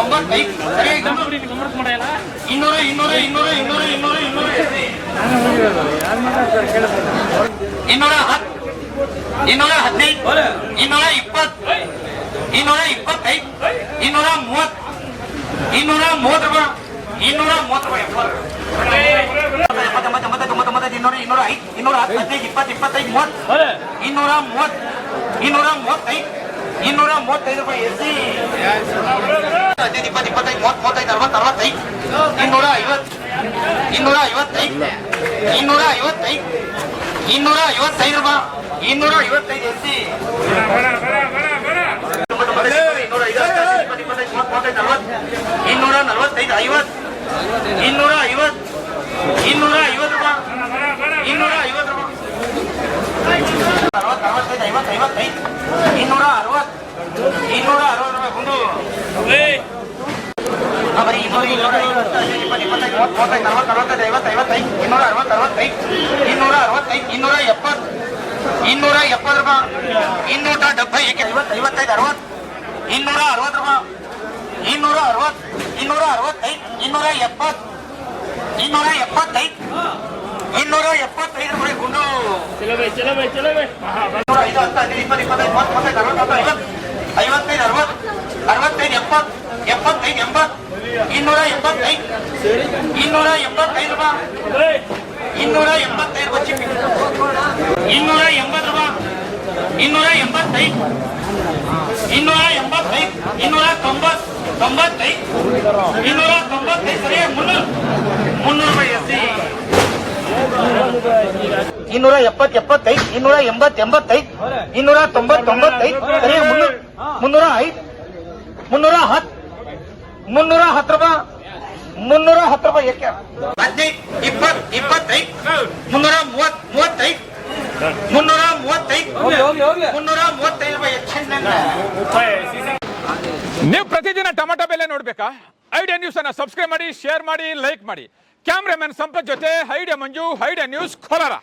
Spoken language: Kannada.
ತೊಂಬತ್ತು ತೊಂಬತ್ತೈದು ಸರಿ ಇನ್ನೂರ ಇನ್ನೂರ ಇನ್ನೂರ ಇನ್ನೂರ ಇನ್ನೂರ ಇನ್ನೂರ ಇನ್ನೂರ ಹತ್ತು ಇನ್ನೂರ ಹದಿನೈದು ಇನ್ನೂರ ಇಪ್ಪತ್ತು ಇನ್ನೂರ ಇಪ್ಪತ್ತೈದು ಇನ್ನೂರ ಮೂವತ್ತು ಇನ್ನೂರ ಮೂವತ್ತು ರೂಪಾಯಿ ಇನ್ನೂರ ಮೂವತ್ತು ರೂಪಾಯಿ ಎಪ್ಪತ್ತು ಎಂಬತ್ತು ಎಂಬತ್ತೈದು ತೊಂಬತ್ತೊಂಬತ್ತೈದು ಇನ್ನೂರ ಇನ್ನೂರ ಐದು ಇನ್ನೂರ ಹತ್ತು ಹದಿನೈದು ಇಪ್ಪತ್ತು ಇಪ್ಪತ್ತೈದು ಮೂವತ್ತು ಇನ್ನೂರ ಮೂವತ್ತು ಇನ್ನೂರ ಮೂವತ್ತೈದು ಇನ್ನೂರ ಮೂವತ್ತೈದು ರೂಪಾಯಿ ಎಸ್ ಸಿ. ಹದಿನೈದು ಇಪ್ಪತ್ತು, ಇಪ್ಪತ್ತೈದು, ಮೂವತ್ತು, ಮೂವತ್ತೈದು, ಅರವತ್ತು, ಅರವತ್ತೈದು. ಇನ್ನೂರ ಐವತ್ತು, ಇನ್ನೂರ ಐವತ್ತೈದು ಇನ್ನೂರ ಐವತ್ತೈದು ಇನ್ನೂರ ಐವತ್ತೈದು ರೂಪಾಯಿ ಇನ್ನೂರ ಐವತ್ತೈದು ಎಸ್ ಸಿ. ಇನ್ನೂರ ನಲವತ್ತೈದು, ಐವತ್ತು. ಇನ್ನೂರ ಐವತ್ತು. ಇನ್ನೂರ ಐವತ್ತು ರೂಪಾಯಿ ಇನ್ನೂರ ಐವತ್ತು ರೂಪಾಯಿ ಅರವತ್ತು ಅರವತ್ತೈದು ಐವತ್ತು ಐವತ್ತೈದು ಇನ್ನೂರ ಅರವತ್ತು ಇನ್ನೂರ ಅರವತ್ತು ರೂಪಾಯಿ ಗುಂಡು ಹಾ, ಬರೀ ಇನ್ನೂರ ಇನ್ನೂರ ಐವತ್ತು ಹದಿನೈದು ಇಪ್ಪತ್ತು ಇಪ್ಪತ್ತೈದು ಮೂವತ್ತು ಮೂವತ್ತೈದು ನಲವತ್ತು ಅರವತ್ತೈದು ಐವತ್ತು ಐವತ್ತೈದು ಇನ್ನೂರ ಅರವತ್ತು ಇನ್ನೂರ ಅರವತ್ತೈದು ಇನ್ನೂರ ಎಪ್ಪತ್ತು ಇನ್ನೂರ ಎಪ್ಪತ್ತು ರೂಪಾಯಿ ಇನ್ನೂರ ಏಕೆ ಐವತ್ತು ಐವತ್ತೈದು ಅರವತ್ತು ಇನ್ನೂರ ಅರವತ್ತು ರೂಪಾಯಿ ಇನ್ನೂರ ಅರವತ್ತು ಇನ್ನೂರ ಅರವತ್ತೈದು ಇನ್ನೂರ ಎಪ್ಪತ್ತು ಇನ್ನೂರ ಎಪ್ಪತ್ತೈದು ಇನ್ನೂರ ಎಪ್ಪತ್ತೈದು ರೂಪಾಯಿ ಗುಂಡು ಇನ್ನೂರ ಐದು ಹತ್ತು ಹದಿನೈದು ಇಪ್ಪತ್ತು ಇಪ್ಪತ್ತೈದು ಮೂವತ್ತು ಮೂವತ್ತೈದು ಅರವತ್ತು ಐವತ್ತು ಐವತ್ತೈದು ಅರವತ್ತು ಅರವತ್ತೈದು ಎಪ್ಪತ್ತು ಎಪ್ಪತ್ತೈದು ಎಂಬತ್ತು ಇನ್ನೂರ ಎಪ್ಪತ್ತೈದು ಇನ್ನೂರ ಎಪ್ಪತ್ತೈದು ರೂಪಾಯಿ. ಇನ್ನೂರ ಎಂಬತ್ತೈದು ಚಿಪ್ಪಿ ಇನ್ನೂರ ಎಂಬತ್ತು ರೂಪಾಯಿ. ಇನ್ನೂರ ಎಂಬತ್ತೈದು ಇನ್ನೂರ ಎಂಬತ್ತೈದು ಇನ್ನೂರ ತೊಂಬತ್ ತೊಂಬತ್ತೈದು. ಇನ್ನೂರ ತೊಂಬತ್ತೈದು ಸರಿ, ಮುನ್ನೂರು. ಮುನ್ನೂರು ರೂಪಾಯಿ ಇನ್ನೂರ ಎಪ್ಪತ್ ಎಪ್ಪತ್ತೈದು ಇನ್ನೂರ ಎಂಬತ್ ಎಂಬತ್ತೈದು ಇನ್ನೂರ ತೊಂಬತ್ ತೊಂಬತ್ತೈದು ಸರಿ ಮುನ್ನೂರ ಐದು. ಮುನ್ನೂರ ಹತ್ತು. ಮುನ್ನೂರ ಹತ್ತು ರೂಪಾಯಿ ಮುನ್ನೂರ ಹತ್ತು ರೂಪಾಯಿ ಏಕೆ? ಹದಿನೈದು ಇಪ್ಪತ್ ಇಪ್ಪತ್ತೈದು ಮುನ್ನೂರ ಮೂವತ್ ಮೂವತ್ತೈದು ಮುನ್ನೂರ ಮೂವತ್ತೈದು ಮುನ್ನೂರ ಮೂವತ್ತೈದು ರೂಪಾಯಿ ನೀವು ಪ್ರತಿದಿನ ಟೊಮೆಟೊ ಬೆಲೆ ನೋಡ್ಬೇಕಾ? ಐಡಿಯಾ ನ್ಯೂಸ್ ಅನ್ನ ಸಬ್ಸ್ಕ್ರೈಬ್ ಮಾಡಿ ಶೇರ್ ಮಾಡಿ ಲೈಕ್ ಮಾಡಿ. ಕ್ಯಾಮ್ರಾಮನ್ ಸಂಪತ್ ಜೊತೆ Idea Manju Idea News Kolar.